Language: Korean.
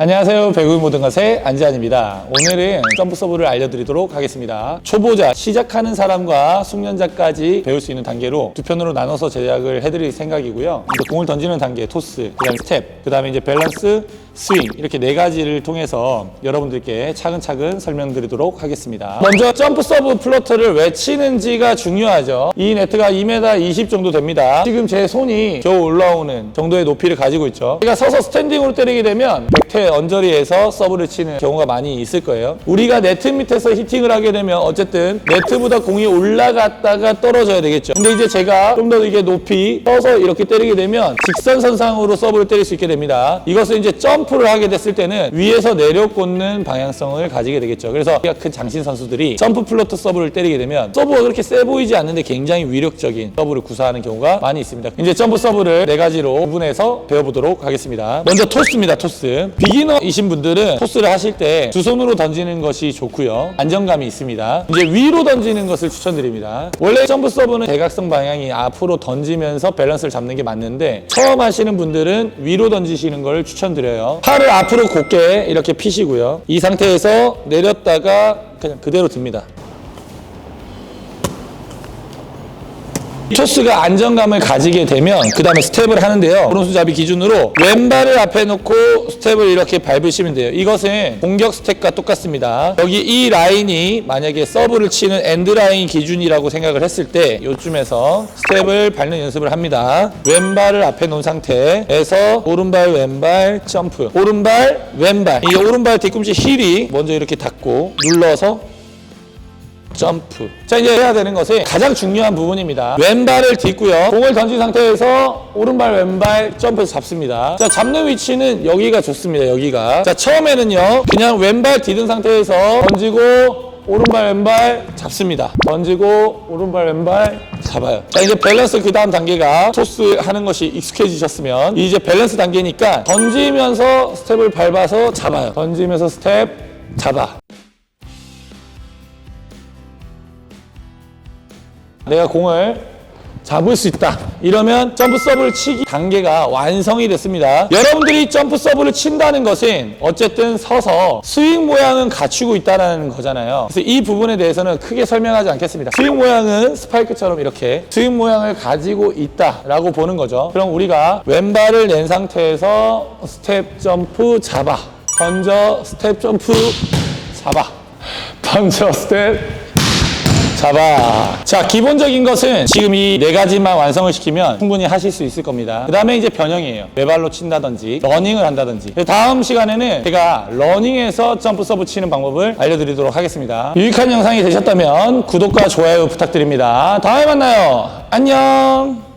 안녕하세요. 배구 모든 것의 안지환입니다. 오늘은 점프 서브를 알려드리도록 하겠습니다. 초보자, 시작하는 사람과 숙련자까지 배울 수 있는 단계로 두 편으로 나눠서 제작을 해드릴 생각이고요. 공을 던지는 단계, 토스, 그 다음에 스텝, 그 다음에 이제 밸런스, 스윙 이렇게 네 가지를 통해서 여러분들께 차근차근 설명드리도록 하겠습니다. 먼저 점프 서브 플러터를 왜 치는지가 중요하죠. 이 네트가 2m 20 정도 됩니다. 지금 제 손이 겨우 올라오는 정도의 높이를 가지고 있죠. 제가 서서 스탠딩으로 때리게 되면 백태 언저리에서 서브를 치는 경우가 많이 있을 거예요. 우리가 네트 밑에서 히팅을 하게 되면 어쨌든 네트보다 공이 올라갔다가 떨어져야 되겠죠. 근데 이제 제가 좀 더 이게 높이 서서 이렇게 때리게 되면 직선선상으로 서브를 때릴 수 있게 됩니다. 이것을 이제 점프 를 하게 됐을 때는 위에서 내려 꽂는 방향성을 가지게 되겠죠. 그래서 키가 큰 장신 선수들이 점프 플로터 서브를 때리게 되면 서브가 그렇게 세 보이지 않는데 굉장히 위력적인 서브를 구사하는 경우가 많이 있습니다. 이제 점프 서브를 네 가지로 구분해서 배워보도록 하겠습니다. 먼저 토스입니다. 토스. 비기너이신 분들은 토스를 하실 때 두 손으로 던지는 것이 좋고요. 안정감이 있습니다. 이제 위로 던지는 것을 추천드립니다. 원래 점프 서브는 대각선 방향이 앞으로 던지면서 밸런스를 잡는 게 맞는데 처음 하시는 분들은 위로 던지시는 걸 추천드려요. 팔을 앞으로 곧게 이렇게 피시고요. 이 상태에서 내렸다가 그냥 그대로 듭니다. 토스가 안정감을 가지게 되면 그 다음에 스텝을 하는데요. 오른손잡이 기준으로 왼발을 앞에 놓고 스텝을 이렇게 밟으시면 돼요. 이것은 공격 스텝과 똑같습니다. 여기 이 라인이 만약에 서브를 치는 엔드 라인 기준이라고 생각을 했을 때 요쯤에서 스텝을 밟는 연습을 합니다. 왼발을 앞에 놓은 상태에서 오른발 왼발 점프 오른발 왼발 이 오른발 뒤꿈치 힐이 먼저 이렇게 닿고 눌러서 점프. 자, 이제 해야 되는 것이 가장 중요한 부분입니다. 왼발을 딛고요. 공을 던진 상태에서 오른발, 왼발 점프해서 잡습니다. 자, 잡는 위치는 여기가 좋습니다. 여기가. 자, 처음에는요. 그냥 왼발 디든 상태에서 던지고 오른발, 왼발 잡습니다. 던지고 오른발, 왼발 잡아요. 자, 이제 밸런스 그 다음 단계가 토스 하는 것이 익숙해지셨으면 이제 밸런스 단계니까 던지면서 스텝을 밟아서 잡아요. 던지면서 스텝 잡아. 내가 공을 잡을 수 있다. 이러면 점프 서브를 치기 단계가 완성이 됐습니다. 여러분들이 점프 서브를 친다는 것은 어쨌든 서서 스윙 모양은 갖추고 있다는 거잖아요. 그래서 이 부분에 대해서는 크게 설명하지 않겠습니다. 스윙 모양은 스파이크처럼 이렇게 스윙 모양을 가지고 있다 라고 보는 거죠. 그럼 우리가 왼발을 낸 상태에서 스텝 점프 잡아. 던져 스텝 점프 잡아. 던져 스텝 잡아. 자, 기본적인 것은 지금 이 네 가지만 완성을 시키면 충분히 하실 수 있을 겁니다. 그 다음에 이제 변형이에요. 외발로 친다든지, 러닝을 한다든지. 다음 시간에는 제가 러닝에서 점프 서브 치는 방법을 알려드리도록 하겠습니다. 유익한 영상이 되셨다면 구독과 좋아요 부탁드립니다. 다음에 만나요. 안녕!